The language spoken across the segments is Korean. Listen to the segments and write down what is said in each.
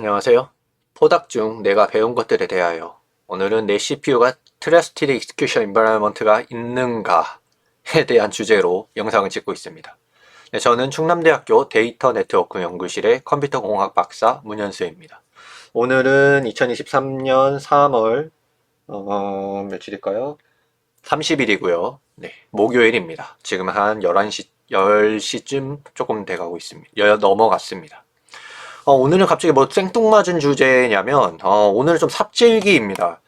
안녕하세요. 포닥 중 내가 배운 것들에 대하여 오늘은 내 CPU가 Trusted Execution Environment가 있는가에 대한 주제로 영상을 찍고 있습니다. 네, 저는 충남대학교 데이터 네트워크 연구실의 컴퓨터 공학 박사 문현수입니다. 오늘은 2023년 3월 어, 며칠일까요? 30일이고요. 네, 목요일입니다. 지금 한 11시 10시쯤 조금 돼가고 있습니다. 여, 넘어갔습니다. 어, 오늘은 갑자기 뭐 생뚱맞은 주제냐면 어, 오늘은 좀 삽질기입니다.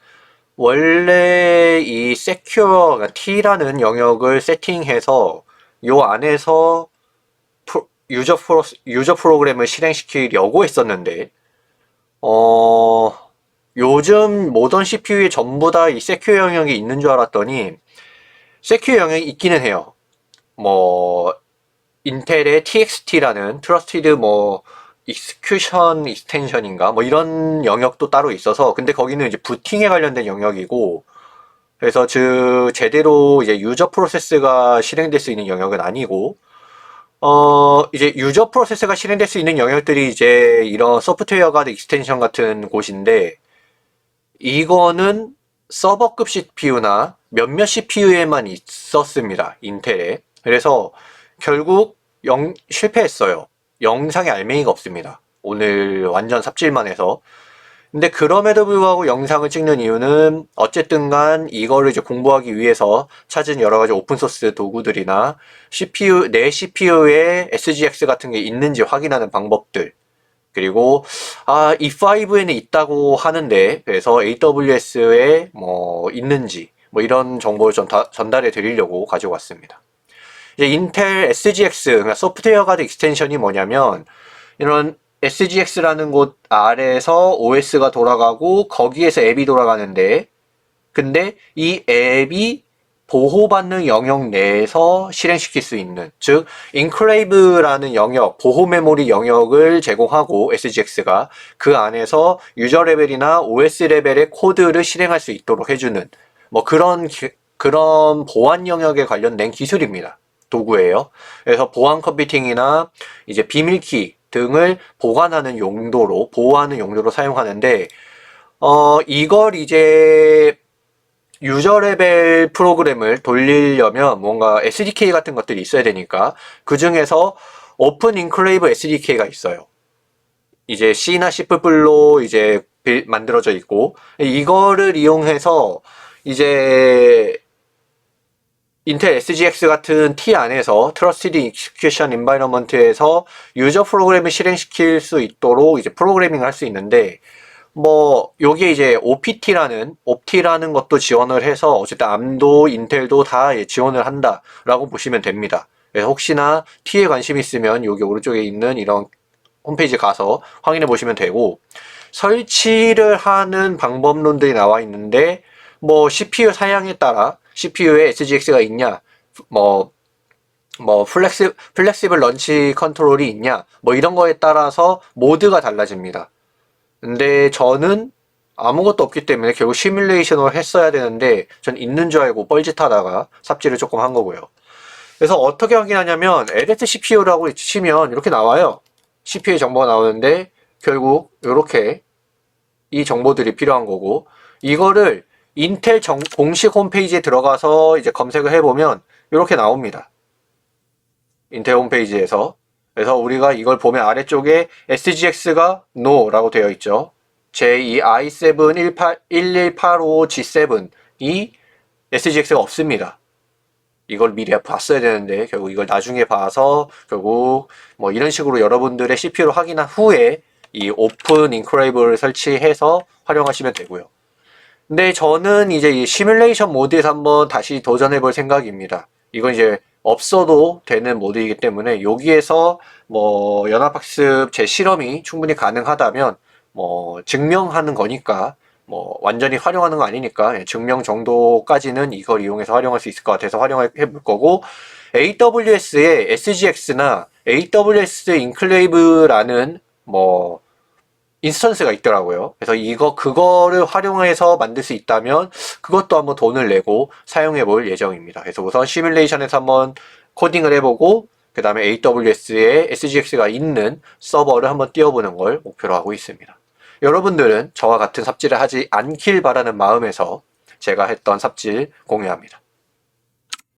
원래 이 secure 그러니까 T라는 영역을 세팅해서 요 안에서 프로- 유저 프로 유저 프로그램을 실행시키려고 했었는데 어 요즘 모던 CPU에 전부 다이 secure 영역이 있는 줄 알았더니 secure 영역이 있기는 해요. 뭐 인텔의 TXT라는 트러스티드 뭐 익스큐션 익스텐션인가 뭐 이런 영역도 따로 있어서 근데 거기는 이제 부팅에 관련된 영역이고 그래서 즉 제대로 이제 유저 프로세스가 실행될 수 있는 영역은 아니고 어 이제 유저 프로세스가 실행될 수 있는 영역들이 이제 이런 소프트웨어 가드 익스텐션 같은 곳인데 이거는 서버급 CPU나 몇몇 CPU에만 있었습니다. 인텔에. 그래서 결국 영, 실패했어요. 영상에 알맹이가 없습니다. 오늘 완전 삽질만 해서. 근데 그럼에도 불구하고 영상을 찍는 이유는 어쨌든 간 이거를 이제 공부하기 위해서 찾은 여러 가지 오픈소스 도구들이나 CPU, 내 CPU에 SGX 같은 게 있는지 확인하는 방법들. 그리고 아, E5에는 있다고 하는데 그래서 AWS에 뭐 있는지 뭐 이런 정보를 좀 다- 전달해 드리려고 가지고 왔습니다. 이제 인텔 SGX, 그러니까 소프트웨어 가드 익스텐션이 뭐냐면 이런 SGX라는 곳 아래에서 OS가 돌아가고 거기에서 앱이 돌아가는데 근데 이 앱이 보호받는 영역 내에서 실행시킬 수 있는 즉 인클레이브라는 영역 보호 메모리 영역을 제공하고 SGX가 그 안에서 유저 레벨이나 OS 레벨의 코드를 실행할 수 있도록 해주는 뭐 그런 기- 그런 보안 영역에 관련된 기술입니다. 도구예요. 그래서 보안 컴퓨팅이나 이제 비밀키 등을 보관하는 용도로 보호하는 용도로 사용하는데 어 이걸 이제 유저 레벨 프로그램을 돌리려면 뭔가 SDK 같은 것들이 있어야 되니까 그 중에서 오픈 인클레이브 SDK가 있어요. 이제 C나 C++로 이제 빌- 만들어져 있고 이거를 이용해서 이제 인텔 SGX 같은 T 안에서 Trusted Execution Environment에서 유저 프로그램을 실행시킬 수 있도록 이제 프로그래밍을 할 수 있는데 뭐 여기에 이제 OPT라는 OPT라는 것도 지원을 해서 어쨌든 암도 인텔도 다 예, 지원을 한다라고 보시면 됩니다. 그래서 혹시나 T에 관심 있으면 여기 오른쪽에 있는 이런 홈페이지 가서 확인해 보시면 되고 설치를 하는 방법론들이 나와 있는데 뭐 CPU 사양에 따라 CPU에 SGX가 있냐 뭐 뭐 플렉시 플렉시블 런치 컨트롤이 있냐 뭐 이런 거에 따라서 모드가 달라집니다. 근데 저는 아무것도 없기 때문에 결국 시뮬레이션을 했어야 되는데 전 있는 줄 알고 뻘짓하다가 삽질을 조금 한 거고요. 그래서 어떻게 확인하냐면 LS CPU라고 치면 이렇게 나와요. CPU 정보가 나오는데 결국 이렇게 이 정보들이 필요한 거고 이거를 인텔 정- 공식 홈페이지에 들어가서 이제 검색을 해보면 이렇게 나옵니다. 인텔 홈페이지에서 그래서 우리가 이걸 보면 아래쪽에 SGX가 NO라고 되어 있죠. 제2i7 1185G7이 SGX가 없습니다. 이걸 미리 봤어야 되는데 결국 이걸 나중에 봐서 결국 뭐 이런 식으로 여러분들의 CPU를 확인한 후에 이 오픈 인크레이브를 설치해서 활용하시면 되고요. 근데 저는 이제 이 시뮬레이션 모드에서 한번 다시 도전해 볼 생각입니다. 이건 이제 없어도 되는 모드이기 때문에 여기에서 뭐 연합학습 제 실험이 충분히 가능하다면 뭐 증명하는 거니까 뭐 완전히 활용하는 거 아니니까 예, 증명 정도까지는 이걸 이용해서 활용할 수 있을 것 같아서 활용해 볼 거고 AWS의 SGX나 AWS 인클레이브라는 뭐 인스턴스가 있더라고요. 그래서 이거 그거를 활용해서 만들 수 있다면 그것도 한번 돈을 내고 사용해 볼 예정입니다. 그래서 우선 시뮬레이션에서 한번 코딩을 해보고 그 다음에 AWS에 SGX가 있는 서버를 한번 띄워보는 걸 목표로 하고 있습니다. 여러분들은 저와 같은 삽질을 하지 않길 바라는 마음에서 제가 했던 삽질 공유합니다.